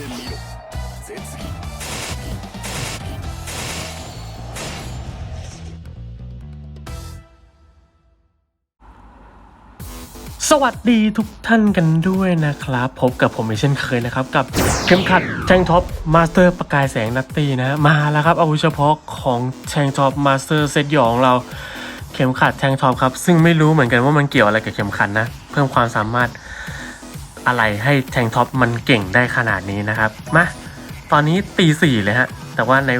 てみろ絶技สวัสดีทุกท่านกันด้วยนะครับ พบกับผมเช่นเคยนะครับ กับเข็มขัดแชงท็อปมาสเตอร์ประกายแสงนัตตี้นะ มาแล้วครับ อาวุธเฉพาะของแชงท็อปมาสเตอร์เซตหยองเราเข็มขัดแทงท็อปครับ ซึ่งไม่รู้เหมือนกันว่ามันเกี่ยวอะไรกับเข็มขัดนะ เพิ่มความสามารถ อะไรให้แทงท็อปมันเก่งได้ขนาดนี้นะครับ มาตอนนี้ตีสี่เลยฮะ แต่ว่าใน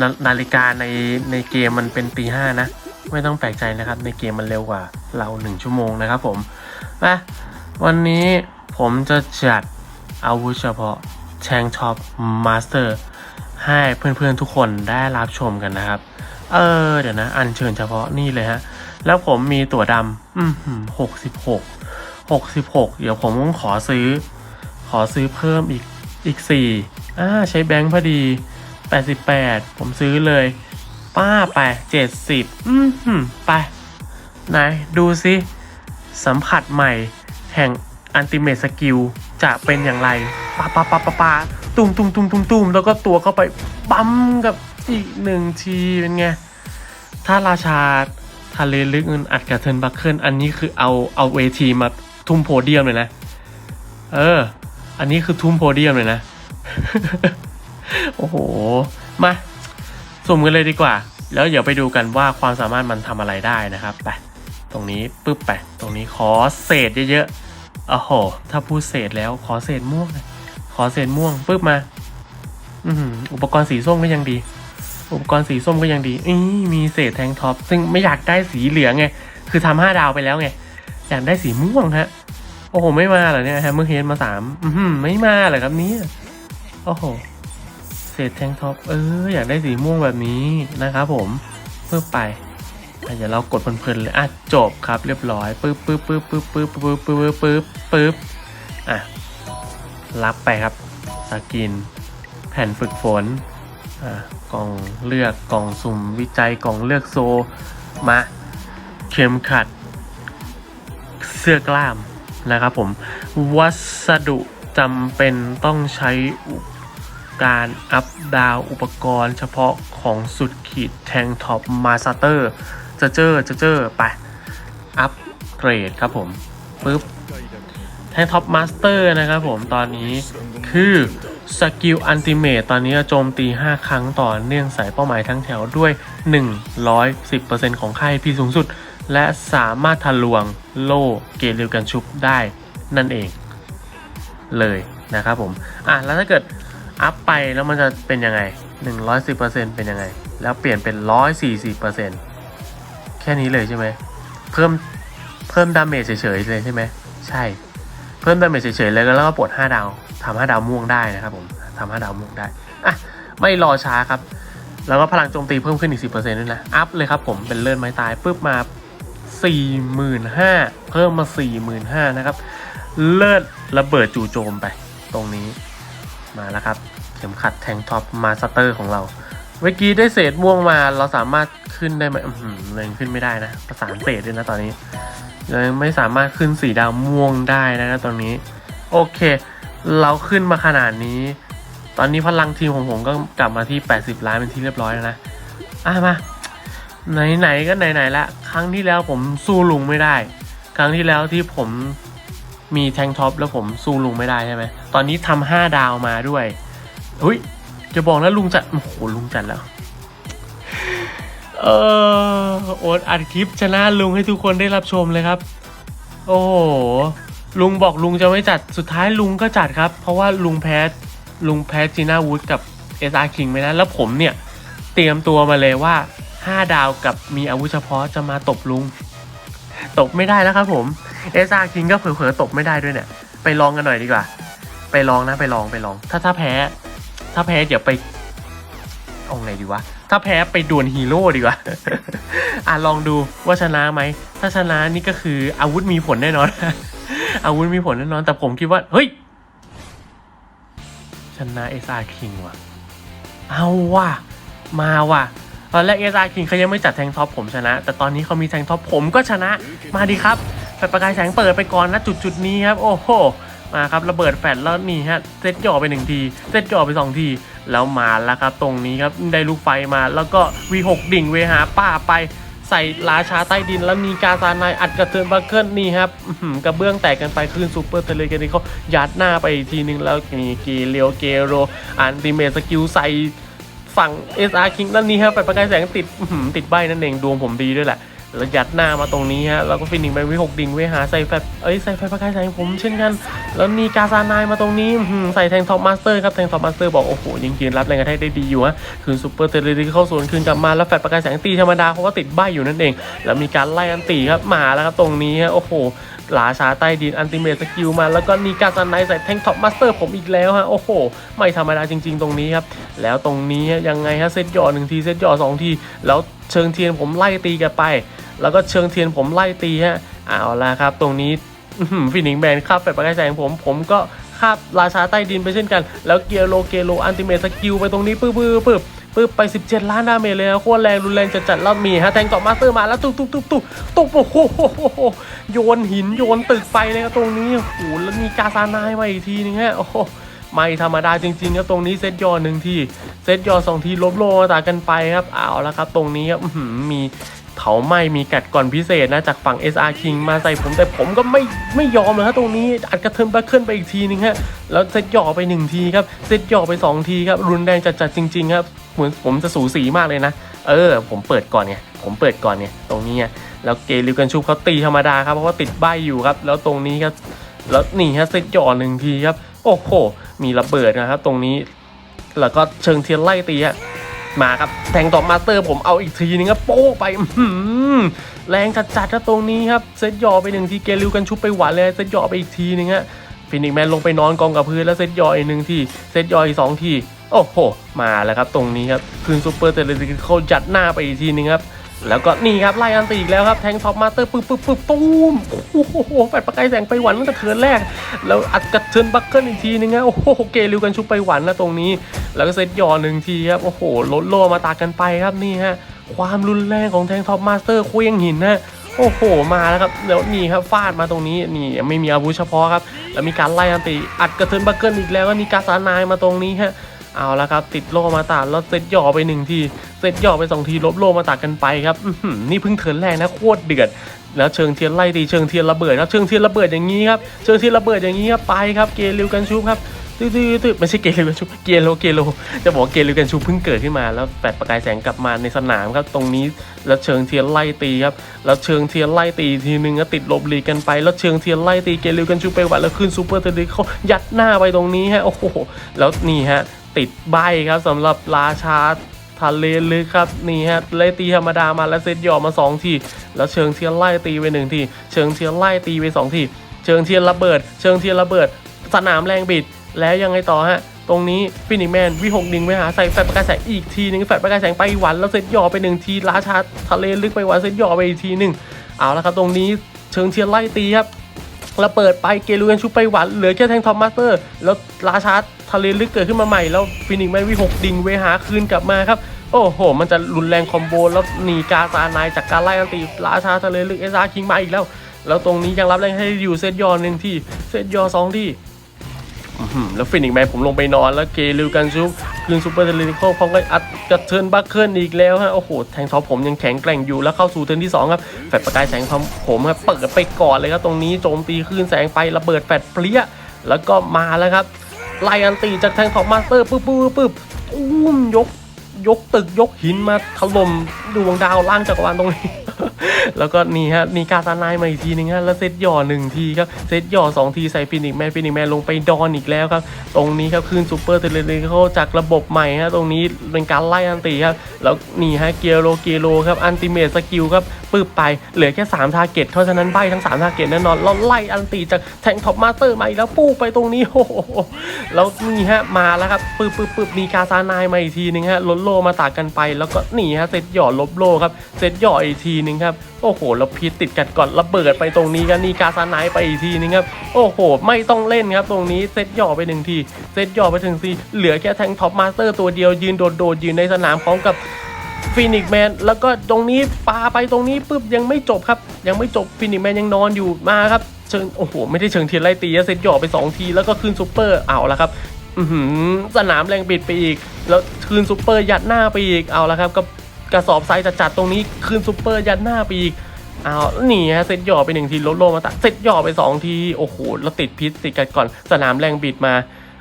นนาฬิกาในในเกมมันเป็นตีห้านะ ไม่ต้องแปลกใจนะครับ ในเกมมันเร็วกว่าเราหนึ่งชั่วโมงนะครับผมมาวันนี้ผมจะจัดอาวุธเฉพาะแชงท็อปมาสเตอร์ให้เพื่อนๆทุกคนได้รับชมกันนะครับ เออเดี๋ยวนะ อันเชิญเฉพาะนี่เลยฮะ แล้วผมมีตั๋วดำหกสิบหก หกสิบหกเดี๋ยวผมต้องขอซื้อ ขอซื้อเพิ่มอีกอีกสี่อ่าใช้แบงค์พอดีแปดสิบแปดผมซื้อเลย ป้าไปเจ็ดสิบอืมไปไหนดูสิสัมผัสใหม่แห่งอันติเม e สกิลจะเป็นอย่างไรปาปาปาปาปาตุ้มตุ้มตุ้มตุ้มตุ้มแล้วก็ตัวเข้าไปปั๊มกับอีกหนึ่งทีเป็นไง ถ้าราชาทะเลลึกเงินอัดกับเทินบัคเคิลอันนี้คือเอาเอาเวทีมา ทุ่มโพเดียมเลยนะ เออ อันนี้คือทุ่มโพเดียมเลยนะ โอ้โห มาสุ่มกันเลยดีกว่า แล้วเดี๋ยวไปดูกันว่าความสามารถมันทำอะไรได้นะครับ ไป ตรงนี้ปึ๊บไป ตรงนี้ขอเศษเยอะๆโอ้โห ถ้าพูดเศษแล้วขอเศษม่วงเลยขอเศษม่วงปึ๊บมา อือุปกรณ์สีส้มก็ยังดี อุปกรณ์สีส้มก็ยังดีอีมีเศษแทงท็อป ซึ่งไม่อยากได้สีเหลืองไง คือทำห้าดาวไปแล้วไง อยากได้สีม่วงฮะ โอ้โห ไม่มาเหรอเนี่ยแฮมเมอร์เฮดมาสามอือหือไม่มาเหรอครับเนี้โอ้โหเศษแทงท็อปเอออยากได้สีม่วงแบบนี้นะครับผมเพิ่มไปอะเดี๋ยวเรากดเพลินๆเลยอะจบครับเรียบร้อยปึ๊บปึ๊บปึ๊บปึ๊บปึ๊บปึ๊บปึ๊บปึ๊บปึ๊บอะรับไปครับสกิน แผ่นฝึกฝนอ่ากล่องเลือกกล่องสุ่มวิจัยกล่องเลือกโซมาเข็มขัด เสื้อกล้าม นะครับผม วัสดุจำเป็นต้องใช้การอัพดาวอุปกรณ์เฉพาะของสุดขีดแทงท็อปมาสเตอร์จะเจอจะเจอไป อัพเกรดครับผมปึ๊บแทงท็อปมาสเตอร์นะครับผมตอนนี้คือสกิลอันติเมตตอนนี้โจมตี 5 ครั้งต่อเนื่องใส่เป้าหมายทั้งแถวด้วย 110%ของค่า IP สูงสุด และสามารถทะลวงโล่เกลิวกันชุบได้นั่นเองเลยนะครับผม อะ แล้วถ้าเกิดอัพไปแล้วมันจะเป็นยังไง 110%เป็นยังไง แล้วเปลี่ยนเป็น 140%แค่นี้เลยใช่ไหม เพิ่มเพิ่มดาเมจเฉยๆเลยใช่ไหม ใช่ เพิ่มดาเมจเฉยๆเลยแล้วก็ปลด5ดาวทำ5ดาวม่วงได้นะครับผมทำ5ดาวม่วงได้ อะ ไม่รอช้าครับ แล้วก็พลังโจมตีเพิ่มขึ้นอีก 10%ด้วยนะ อัพเลยครับผม เป็นเลื่อนไม้ตายปุ๊บมา 45,000 เพิ่มมา 45,000 นะครับ เลิศระเบิดจู่โจมไป ตรงนี้มาแล้วครับ เข็มขัดแทงท็อปมาสเตอร์ของเรา เมื่อกี้ได้เศษม่วงมาเราสามารถขึ้นได้ไหมอืออเลยขึ้นไม่ได้นะประสานเศษด้วยนะตอนนี้เลยไม่สามารถขึ้นสีดาวม่วงได้นะตรงนี้ โอเค เราขึ้นมาขนาดนี้ ตอนนี้พลังทีมของผมก็กลับมาที่ 80 ล้านเป็นที่เรียบร้อยแล้วนะอะมา ไหนๆก็ไหนๆละ ครั้งที่แล้วผมสู้ลุงไม่ได้ ครั้งที่แล้วที่ผมมีแทงท็อปแล้วผมสู้ลุงไม่ได้ใช่ไหมตอนนี้ทำห้าดาวมาด้วยอุ้ยจะบอกนะลุงจัดโอ้โหลุงจัดแล้ว เออโอ๊ตอัดคลิปชนะลุงให้ทุกคนได้รับชมเลยครับ โอ้โหลุงบอกลุงจะไม่จัดสุดท้ายลุงก็จัดครับ เพราะว่าลุงแพ้ลุงแพ้จีน่าวูดกับเอสอาร์คิงไปนะแล้วผมเนี่ย เตรียมตัวมาเลยว่า 5 ดาวกับมีอาวุธเฉพาะจะมาตบลุง ตบไม่ได้แล้วครับผมเอสอาร์คิงก็เผลอๆตบไม่ได้ด้วยเนี่ย ไปลองกันหน่อยดีกว่า ไปลองนะไปลองไปลอง ถ้าถ้าแพ้ ถ้าแพ้เดี๋ยวไปเอาไงดีวะ ถ้าแพ้ไปดวลฮีโร่ดีกว่า อะลองดูว่าชนะไหม ถ้าชนะนี่ก็คืออาวุธมีผลแน่นอน อาวุธมีผลแน่นอน แต่ผมคิดว่า เฮ้ย ชนะเอสอาร์คิงว่ะ เอาว่ะ มาว่ะ ตอนแรกเอสอาคิงเขายังไม่จัดแทงท็อปผมชนะ แต่ตอนนี้เขามีแทงท็อปผมก็ชนะมาดีครับไฟประกายแสงเปิดไปก่อนนะจุดจุดนี้ครับ โอ้โหมาครับระเบิดแฟลชแล้วนี่ฮะเซตหย่อไปหนึ่งทีเซตหย่อไปสองทีแล้วมาแล้วครับ ตรงนี้ครับได้ลูกไฟมา แล้วก็ V6 ดิ่งเวหาป้าไปใส่ราชาใต้ดินแล้วมีกาซานายอัดกระเทือนบัคเกิลนี่ครับกระเบื้องแตกกันไปขึ้นซูเปอร์เทเลกันนี่เขายัดหน้าไปอีกทีนึงแล้วมีเกเลียวเกโรอันติเมตสกิลใส่ ฝั่ง SR King ด้านนี้ครับไปประกายแสงติดติดใบนั่นเองดวงผมดีด้วยแหละแล้วยัดหน้ามาตรงนี้ฮะแล้วก็ฟินิกไปวิหกดิ่งไว้หาใส่แฟบเอ้ยใส่ไฟประกายแสงผมเช่นกัน แล้วมีกาซานายมาตรงนี้ใส่แทงท็อปมาสเตอร์ครับแทงท็อปมาสเตอร์บอกโอ้โหยิงยืนรับแรงกระแทกได้ดีอยู่ฮะคืนซูเปอร์เทเลดิเข้าสวนคืนกลับมาแล้วแฟบประกายแสงตีธรรมดาเพราะว่าติดใบอยู่นั่นเอง แล้วมีการไล่อันตีครับมาแล้วครับตรงนี้ฮะโอ้โห ลาชาใต้ดินอันติเมตสกิลมาแล้วก็มีกาซานายใส่แทงท็อปมาสเตอร์ผมอีกแล้วฮะโอ้โห ไม่ธรรมดาจริง ๆ ตรงนี้ครับ แล้วตรงนี้ยังไงฮะเซตหย่อหนึ่งทีเซตหย่อสองที แล้วเชิงเทียนผมไล่ตีกันไป แล้วก็เชิงเทียนผมไล่ตีฮะเอาละครับ ตรงนี้ฟินิงแมนคาบแฟดประกายแสงผมผมก็คาบราชาใต้ดินไปเช่นกัน แล้วเกียร์โลเกโลอันติเมตสกิลไปตรงนี้ปื้บปื้บ ปื้บปื้บไป 17 ล้านดาเมจเลยนะโคตรแรงรุนแรงจัดจัดๆแล้วมีฮะแทงต่อมาสเตอร์มาแล้วตุ๊บตุ๊บตุ๊บตุ๊บตุ๊บโอ้โหโยนหินโยนตึกไปเลยครับตรงนี้โอ้โหแล้วมีกาซานายมาอีกทีนึงฮะโอ้โหไม่ธรรมดาจริงๆครับตรงนี้เซตยอหนึ่งทีเซตยอสองทีลบโลมาตากันไปครับเอาละครับ ตรงนี้ครับมี เผาไม้มีกัดก่อนพิเศษนะจากฝั่ง SR King มาใส่ผมแต่ผมก็ไม่ไม่ยอมเลยฮะตรงนี้อัดกระเทินบัคเคิลไปอีกทีนึงฮะแล้วเซตหย่อไปหนึ่งทีครับเซตหย่อไปสองทีครับรุนแรงจัดๆจริงๆครับเหมือนผมจะสูสีมากเลยนะ เออ ผมเปิดก่อนไงผมเปิดก่อนเนี่ยตรงนี้ไงแล้วเกลิวกันชูเขาตีธรรมดาครับเพราะว่าติดใบอยู่ครับ แล้วตรงนี้ครับแล้วนี่ฮะเซตหย่อหนึ่งทีครับโอ้โหมีระเบิดนะครับตรงนี้ แล้วก็เชิงเทียนไล่ตีฮะ มาครับแทงต่อมาสเตอร์ผมเอาอีกทีนึงครับโป้ไปแรงจัดๆครับตรงนี้ครับเซตหยอไปหนึ่งทีเกลิวกันชุบไปหวานเลยเซตหยอไปอีกทีนึงฮะฟินิกแมนลงไปนอนกองกับพื้นแล้วเซตหยออีกหนึ่งทีเซตหยออีกสองทีโอ้โห มาแล้วครับตรงนี้ครับคืนซูเปอร์เทเลติเขาจัดหน้าไปอีกทีนึงครับ แล้วก็นี่ครับไล่อันตีอีกแล้วครับแทงท็อปมาสเตอร์ปึ๊บปึ๊บปึ๊บตุ้มโอ้โหแฟดประกายแสงไปหวันตั้งแต่เทิร์นแรก แล้วอัดกระเทินบัคเกิลอีกทีนึงฮะโอ้โหเกลิวกันชุบไปหวันนะตรงนี้ แล้วก็เซตย่อหนึ่งทีครับโอ้โหลดโลมาตากันไปครับนี่ฮะความรุนแรงของแทงท็อปมาสเตอร์เคว้งหินนะโอ้โห มาแล้วครับแล้วนี่ครับฟาดมาตรงนี้นี่ไม่มีอาวุธเฉพาะครับ แล้วมีการไล่อันติอัดกระเทินบัคเกิลอีกแล้วก็มีกาซานายมาตรงนี้ฮะ เอาละครับ ติดโลมาตาแล้วเซตหย่อไปหนึ่งทีเซตหย่อไปสองทีลบโลมาตากันไปครับนี่เพิ่งเทินแรกนะโคตรเดือดแล้วเชิงเทียนไล่ตีเชิงเทียนระเบิดครับเชิงเทียนระเบิดอย่างนี้ครับเชิงเทียนระเบิดอย่างนี้ครับไปครับเกลิวกันชุบครับตื้อตื้อตื้อไม่ใช่เกลิวกันชุบเกโลเกโลจะบอกเกลิวกันชุบเพิ่งเกิดขึ้นมาแล้วแปดประกายแสงกลับมาในสนามครับตรงนี้แล้วเชิงเทียนไล่ตีครับแล้วเชิงเทียนไล่ตีทีนึงก็ติดลบหลีกันไป แล้วเชิงเทียนไล่ตีเกลิวกันชุบไปหวัดแล้วขึ้นซูเปอร์เทเลเขายัดหน้าไปตรงนี้ฮะโอ้โหแล้วนี่ฮะ ติดใบครับสำหรับราชาทะเลลึกครับนี่ฮะไล่ตีธรรมดามาแล้วเซตหย่อมา 2 ที แล้วเชิงเทียนไล่ตีไปหนึ่งที เชิงเทียนไล่ตีไป 2 ที เชิงเทียนระเบิด เชิงเทียนระเบิด สนามแรงบิด แล้วยังไงต่อฮะ ตรงนี้ฟินิกแมนวิหกดิงไปหาใส่แฟดประกายแสงอีกทีหนึงแฟดประกายแสงไปหวันแล้วเซตหย่อไปหนึ่งทีราชาทะเลลึกไปหวันเซตหย่อไปอีกทีหนึ่งเอาละครับตรงนี้เชิงเทียนไล่ตีครับแล้วเปิดไปเกลูกันชุบไปหวันเหลือแค่แทงทอมมาสเตอร์ แล้วราชา ทะเลลึกเกิดขึ้นมาใหม่แล้วฟินิกแมนวิหกดิงเวหาคืนกลับมาครับโอ้โห มันจะรุนแรงคอมโบแล้วหนีกาซานายจากการไล่อันตีราชาทะเลลึกเอซาคิงมาอีกแล้ว แล้วตรงนี้ยังรับแรงให้อยู่เซตยอหนึ่งที่เซตยอสองที่แล้วฟินิกแมนผมลงไปนอนแล้วเกลิวกันชุบคืนซูเปอร์เทเลนิโคพร้อมกับอัดกระเทินบัคเคิลอีกแล้วฮะโอ้โหแทงท็อปผมยังแข็งแกร่งอยู่แล้วเข้าสู่เทิร์นที่2ครับแฟดประกายแสงผมผมครับเปิดไปก่อนเลยครับตรงนี้โจมตีคลื่นแสงไฟระเบิดแฟดเปรี้ยแล้วก็มาแล้วครับ ไล่อันตีจากแทงของมาสเตอร์ปึ๊บปึ๊บปึ๊บอุ้มยก ยกตึกยกหินมาถล่มดวงดาวล่างจักรวาลตรงนี้ แล้วก็นี่ฮะมีกาตานายมาอีกทีนึงฮะแล้วเซตหย่อหนึ่งทีครับเซตหย่อสองทีใส่ฟินิกแมนฟินิกแมนลงไปดอนอีกแล้วครับตรงนี้ครับขึ้นซูเปอร์เทเลเนโคจากระบบใหม่ฮะตรงนี้เป็นการไล่อันตีครับแล้วนี่ฮะเกียโรเกียโรครับอันติเมตสกิลครับปืบไปเหลือแค่3ทาร์เก็ตเพราะฉะนั้นใบทั้ง3ทาร์เก็ตแน่นอนเราไล่อันตีจากแทงท็อปมาสเตอร์มาอีกแล้วปูไปตรงนี้โอ้โหแล้วนี่ฮะมาแล้วครับปืบปืบปืบมีกาซานายมาอีกทีนึงฮะลดโลมาตากกันไป แล้วก็นี่ฮะเซตหย่อลบโลครับเซตหย่ออีกทีนึงครับโอ้โหแล้วพีทติดกัดก่อนระเบิดไปตรงนี้กันนี่กาซานายไปอีกทีนึงครับ โอ้โห ไม่ต้องเล่นครับตรงนี้เซตย่อไปหนึ่งที เซตย่อไปถึงทีเหลือแค่แทงท็อปมาสเตอร์ตัวเดียวยืนโดดๆยืนในสนามพร้อมกับฟินิกแมนแล้วก็ตรงนี้ปาไปตรงนี้ปุ๊บยังไม่จบครับ ยังไม่จบฟินิกแมนยังนอนอยู่มาครับเชิงโอ้โหไม่ได้เชิงเทียนไล่ตีเซตหยอไป 2 ทีแล้วก็ขึ้นซูเปอร์เอาละครับสนามแรงบิดไปอีก แล้วคืนซูเปอร์ยัดหน้าไปอีกเอาละครับก็ กระสอบทรายจัดๆตรงนี้คืนซูเปอร์ยัดหน้าไปอีกเอาหนีฮะเซตหย่อไปหนึ่งทีลดโลมาตัดเซตหย่อไปสองทีโอ้โหแล้วติดพิษติดกันก่อนสนามแรงบิดมา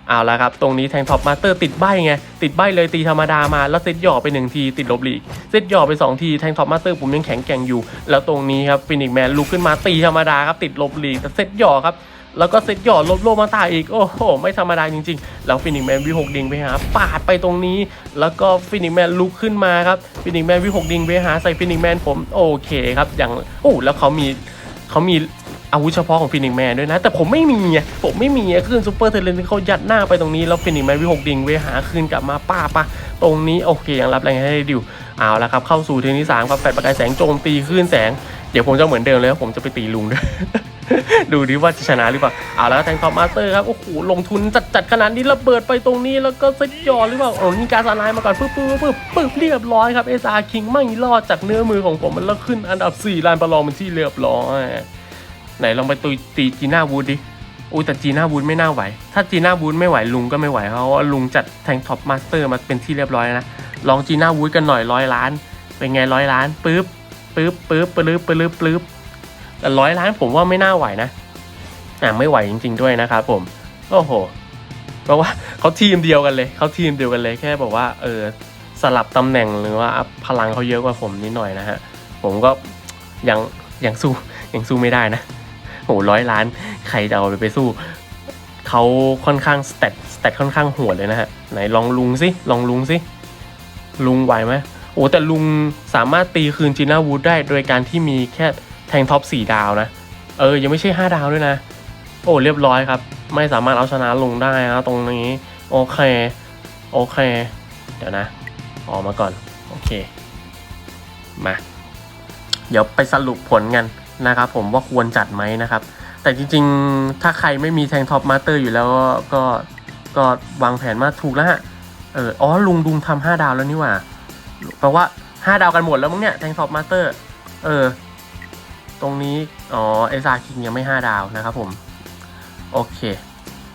เอาละครับ ตรงนี้แทงท็อปมาสเตอร์ติดใบไง ติดใบเลยตีธรรมดามา แล้วเซตหย่อไปหนึ่งที ติดลบลีกเซตหย่อไปสองที แทงท็อปมาสเตอร์ผมยังแข็งแกร่งอยู่ แล้วตรงนี้ครับฟินิกแมนลุกขึ้นมาตีธรรมดาครับ ติดลบลีกแต่เซตหย่อครับ แล้วก็เซตหยอดลบโลมาตาอีก โอ้โห ไม่ธรรมดาจริงๆ แล้วฟินิกแมนวิหกดิงไปหาปาดไปตรงนี้ แล้วก็ฟินิกแมนลุกขึ้นมาครับฟินิกแมนวิหกดิงไปหาใส่ฟินิกแมนผมโอเคครับอย่างโอ้แล้วเขามีเขามีอาวุธเฉพาะของฟินิกแมนด้วยนะ แต่ผมไม่มีผมไม่มีอะขึ้นซูเปอร์เทเลนเขายัดหน้าไปตรงนี้ แล้วฟินิกแมนวิหกดิงไปหาคืนกลับมาป้าปะตรงนี้โอเคยังรับแรงให้ดิวเอาละครับ เข้าสู่เทอร์ที่สามครับแฟดประกายแสงโจมตีคลื่นแสง เดี๋ยวผมจะเหมือนเดิมเลยผมจะไปตีลุงด้วย ดูดิว่าจะชนะหรือเปล่าเอาแล้วแทงท็อปมาสเตอร์ครับโอ้โหลงทุนจัดจัดๆขนาดนี้ระเบิดไปตรงนี้แล้วก็เซตยอดหรือเปล่าโอ้นี่การสลายมาก่อนปึ๊บปึ๊บปึ๊บปึ๊บเรียบร้อยครับเอซาคิงไม่รอดจากเนื้อมือของผมมันแล้วขึ้นอันดับ4ลานประลองเป็นที่เรียบร้อยไหนลองไปตุยตีจีน่าวูดดิอุ้ยแต่จีน่าวูดไม่น่าไหว ถ้าจีน่าวูดไม่ไหวลุงก็ไม่ไหวเพราะว่าลุงจัดแทงท็อปมาสเตอร์มาเป็นที่เรียบร้อยนะลองจีน่าวูดกันหน่อยร้อยล้าน เป็นไงร้อยล้านปึ๊บปึ๊บปึ๊บปึ๊บปึ๊บปึ๊บปึ๊บ แต่ร้อยล้านผมว่าไม่น่าไหวนะอะไม่ไหวจริง ๆ ด้วยนะครับผม โอ้โห เพราะว่าเขาทีมเดียวกันเลย เขาทีมเดียวกันเลยแค่บอกว่า เออ สลับตำแหน่งหรือว่าพลังเขาเยอะกว่าผมนิดหน่อยนะฮะ ผมก็ยังยังสู้ยังสู้ไม่ได้นะโหร้อยล้านใครจะเอาไปไปสู้เขาค่อนข้างสเตตสเตตค่อนข้างโหดเลยนะฮะ ไหนลองลุงสิลองลุงสิลุงไหวไหมโอ้แต่ลุงสามารถตีคืนจีน่าวูดได้โดยการที่มีแค่ แทงท็อปสี่ดาวนะ เออ ยังไม่ใช่ห้าดาวด้วยนะ โอ้ เรียบร้อยครับ ไม่สามารถเอาชนะลุงได้นะตรงนี้ โอเค โอเค เดี๋ยวนะ ออกมาก่อน โอเค มา เดี๋ยวไปสรุปผลกันนะครับผมว่าควรจัดไหมนะครับ แต่จริงๆ ถ้าใครไม่มีแทงท็อปมาสเตอร์อยู่แล้วก็ก็วางแผนมาถูกแล้วฮะ เออ อ๋อ ลุงดุงทำห้าดาวแล้วนี่หว่าแปลว่าห้าดาวกันหมดแล้วมั้งเนี่ยแทงท็อปมาสเตอร์ เออ ตรงนี้ อ๋อเอซาคิงยังไม่ห้าดาวนะครับผม โอเค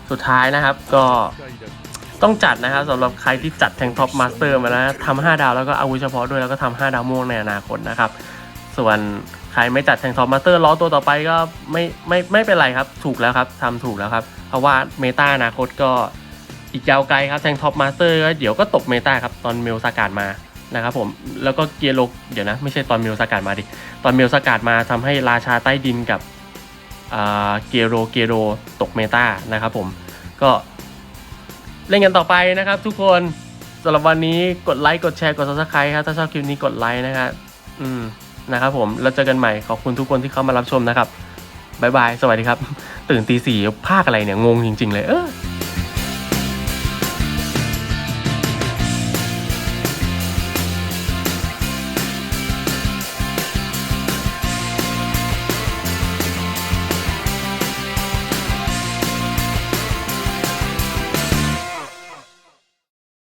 สุดท้ายนะครับก็ต้องจัดนะครับสำหรับใครที่จัดแทงท็อปมาสเตอร์มานะทำห้าดาวแล้วก็อาวุธเฉพาะด้วยแล้วก็ทำห้าดาวม่วงในอนาคตนะครับ ส่วนใครไม่จัดแทงท็อปมาสเตอร์ล้อตัวต่อไปก็ไม่ไม่ไม่เป็นไรครับ ถูกแล้วครับทำถูกแล้วครับ เพราะว่าเมตาอนาคตก็อีกยาวไกลครับแทงท็อปมาสเตอร์ก็เดี๋ยวก็ตกเมตาครับตอนเมลสกัดมา นะครับผมแล้วก็เกียร์โลกเดี๋ยวนะ ไม่ใช่ตอนเมลสกัดมาดิ ตอนเมลสกัดมาทำให้ราชาใต้ดินกับเกียโรเกียโรตกเมตานะครับผมก็เล่นกันต่อไปนะครับ ทุกคนสำหรับวันนี้กดไลค์กดแชร์กด subscribe ครับถ้าชอบคลิปนี้กดไลค์นะครับอืมนะครับผมแล้วเจอกันใหม่ขอบคุณทุกคนที่เข้ามารับชมนะครับบายบาย สวัสดีครับ ตื่นตีสี่ภาคอะไรเนี่ย งงจริง ๆ เลยเออ